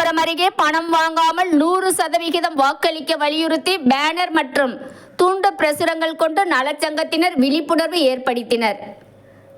அருகே பணம் வாங்காமல் நூறு சதவிகிதம் வாக்களிக்க வலியுறுத்தி பேனர் மற்றும் துண்டு பிரசுரங்கள் கொண்டு நலச்சங்கத்தினர் விழிப்புணர்வு ஏற்படுத்தினர்.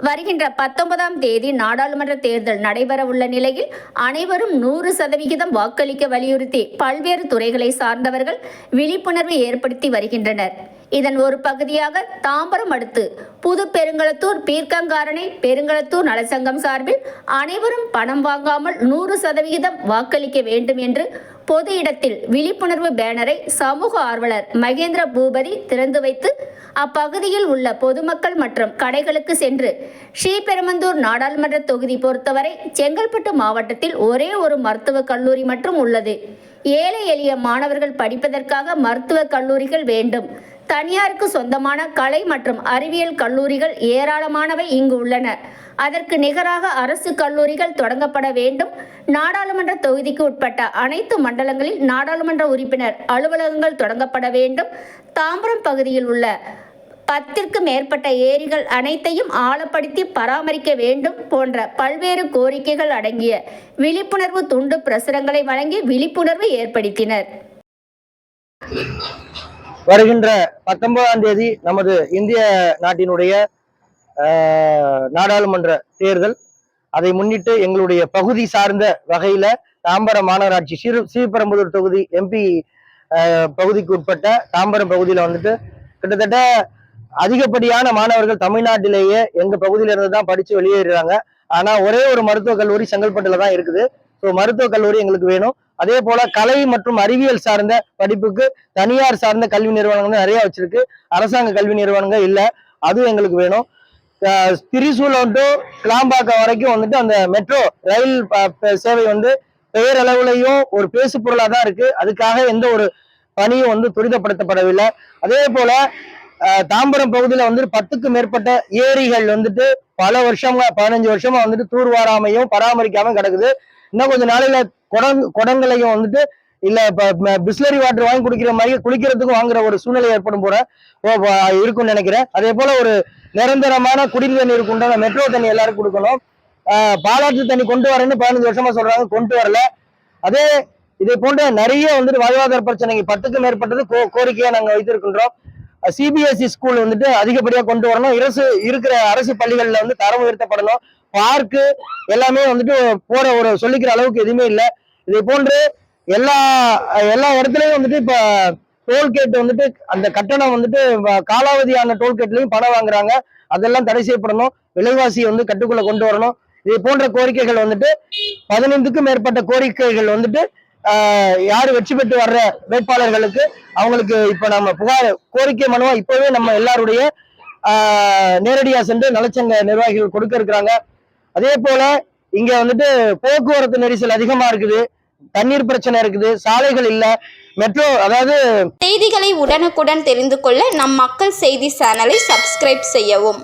வருகின்ற பத்தொன்பதாம் தேதி நாடாளுமன்ற தேர்தல் நடைபெறவுள்ள நிலையில் அனைவரும் நூறு சதவிகிதம் வாக்களிக்க வலியுறுத்தி பல்வேறு துறைகளை சார்ந்தவர்கள் விழிப்புணர்வு ஏற்படுத்தி வருகின்றனர். இதன் ஒரு பகுதியாக தாம்பரம் அடுத்து புது பெருங்களத்தூர் பீர்க்கங்காரணை பெருங்களத்தூர் நலச்சங்கம் சார்பில் அனைவரும் பணம் வாங்காமல் நூறு சதவிகிதம் வாக்களிக்க வேண்டும் என்று பொது இடத்தில் விழிப்புணர்வு பேனரை சமூக ஆர்வலர் மகேந்திர பூபதி திறந்து வைத்து அப்பகுதியில் உள்ள பொதுமக்கள் மற்றும் கடைகளுக்கு சென்று ஸ்ரீபெருமந்தூர் நாடாளுமன்ற தொகுதி பொறுத்தவரை செங்கல்பட்டு மாவட்டத்தில் ஒரே ஒரு மருத்துவக் கல்லூரி மட்டும் உள்ளது. ஏழை எளிய மாணவர்கள் படிப்பதற்காக மருத்துவக் கல்லூரிகள் வேண்டும். தனியாருக்கு சொந்தமான கலை மற்றும் அறிவியல் கல்லூரிகள் ஏராளமானவை இங்கு உள்ளன. அதற்கு நிகராக அரசு கல்லூரிகள் தொடங்கப்பட வேண்டும். நாடாளுமன்ற தொகுதிக்கு உட்பட்ட அனைத்து மண்டலங்களில் நாடாளுமன்ற உறுப்பினர் அலுவலகங்கள் தொடங்கப்பட வேண்டும். தாம்பரம் பகுதியில் உள்ள பத்திற்கு மேற்பட்ட ஏரிகள் அனைத்தையும் ஆழப்படுத்தி பராமரிக்க வேண்டும் போன்ற பல்வேறு கோரிக்கைகள் அடங்கிய விழிப்புணர்வு துண்டு பிரசுரங்களை வழங்கி விழிப்புணர்வு ஏற்படுத்தினர். வருகின்ற பத்தொன்பதாம் தேதி நமது இந்திய நாட்டினுடைய நாடாளுமன்ற தேர்தல். அதை முன்னிட்டு எங்களுடைய பகுதி சார்ந்த வகையில தாம்பரம் மாநகராட்சி சிறு ஸ்ரீபெரும்புதூர் தொகுதி எம்பி பகுதிக்கு உட்பட்ட தாம்பரம் பகுதியில வந்துட்டு கிட்டத்தட்ட அதிகப்படியான மாணவர்கள் தமிழ்நாட்டிலேயே எங்க பகுதியில இருந்து தான் படிச்சு வெளியேறாங்க ஆனா ஒரே ஒரு மருத்துவக் கல்லூரி செங்கல்பட்டுல தான் இருக்குது. ஸோ மருத்துவக் கல்லூரி எங்களுக்கு வேணும். அதே போல கலை மற்றும் அறிவியல் சார்ந்த படிப்புக்கு தனியார் சார்ந்த கல்வி நிறுவனங்கள் நிறைய வச்சிருக்கு. அரசாங்க கல்வி நிறுவனங்கள் இல்லை. அதுவும் எங்களுக்கு வேணும். திரிசூலம் டு கிளாம்பாக்கம் வரைக்கும் வந்துட்டு அந்த மெட்ரோ ரயில் சேவை வந்து பெயரளவுலையும் ஒரு பேசு பொருளாக தான் இருக்கு. அதுக்காக எந்த ஒரு பணியும் வந்து துரிதப்படுத்தப்படவில்லை. அதே போல தாம்பரம் பகுதியில வந்து பத்துக்கும் மேற்பட்ட ஏரிகள் வந்துட்டு பல வருஷமா பதினஞ்சு வருஷமா வந்துட்டு தூர்வாராமையும் பராமரிக்காம கிடக்குது. இன்னும் கொஞ்சம் நாளையில குடம் குடங்களையும் வந்துட்டு இல்ல இப்ப பிஸ்லரி வாட்டர் வாங்கி குடிக்கிற மாதிரி குளிக்கிறதுக்கும் வாங்குற ஒரு சூழ்நிலை ஏற்படும் போல ஓ- இருக்கும்னு நினைக்கிறேன். அதே போல ஒரு நிரந்தரமான குடிநீர் தண்ணீருக்கு உண்டான மெட்ரோ தண்ணி எல்லாரும் கொடுக்கணும். பாலாற்று தண்ணி கொண்டு வரேன்னு பதினஞ்சு வருஷமா சொல்றாங்க கொண்டு வரல. அதே இதை போன்ற நிறைய வந்துட்டு வாழ்வாதார பிரச்சனை பத்துக்கும் மேற்பட்டது கோ- கோரிக்கையா நாங்க வைத்திருக்கின்றோம். சிபிஎஸ்இ ஸ்கூல் வந்துட்டு அதிகப்படியாக கொண்டு வரணும். அரசு இருக்கிற அரசு பள்ளிகளில் வந்து தரம் உயர்த்தப்படணும். பார்க்கு எல்லாமே வந்துட்டு போற ஒரு சொல்லிக்கிற அளவுக்கு எதுவுமே இல்லை. இதை போன்று எல்லா எல்லா இடத்துலையும் வந்துட்டு இப்ப டோல்கேட் வந்துட்டு அந்த கட்டணம் வந்துட்டு காலாவதியான டோல்கேட்லயும் பணம் வாங்குறாங்க. அதெல்லாம் தடை செய்யப்படணும். விலைவாசியை வந்து கட்டுக்குள்ள கொண்டு வரணும். இது போன்ற கோரிக்கைகள் வந்துட்டு பதினைந்துக்கும் மேற்பட்ட கோரிக்கைகள் வந்துட்டு யாரு வெற்றி பெற்று வர்ற வேட்பாளர்களுக்கு அவங்களுக்கு இப்ப நம்ம புகார் கோரிக்கை மனுவா இப்பவே நம்ம எல்லாருடைய நேரடியாக நேரடியா சென்று நலச்சங்க நிர்வாகிகள் கொடுக்க இருக்கிறாங்க. அதே போல இங்க வந்துட்டு போக்குவரத்து நெரிசல் அதிகமா இருக்குது தண்ணீர் பிரச்சனை இருக்குது சாலைகள் இல்ல மெட்ரோ அதாவது செய்திகளை உடனுக்குடன் தெரிந்து கொள்ள நம் மக்கள் செய்தி சேனலை சப்ஸ்கிரைப் செய்யவும்.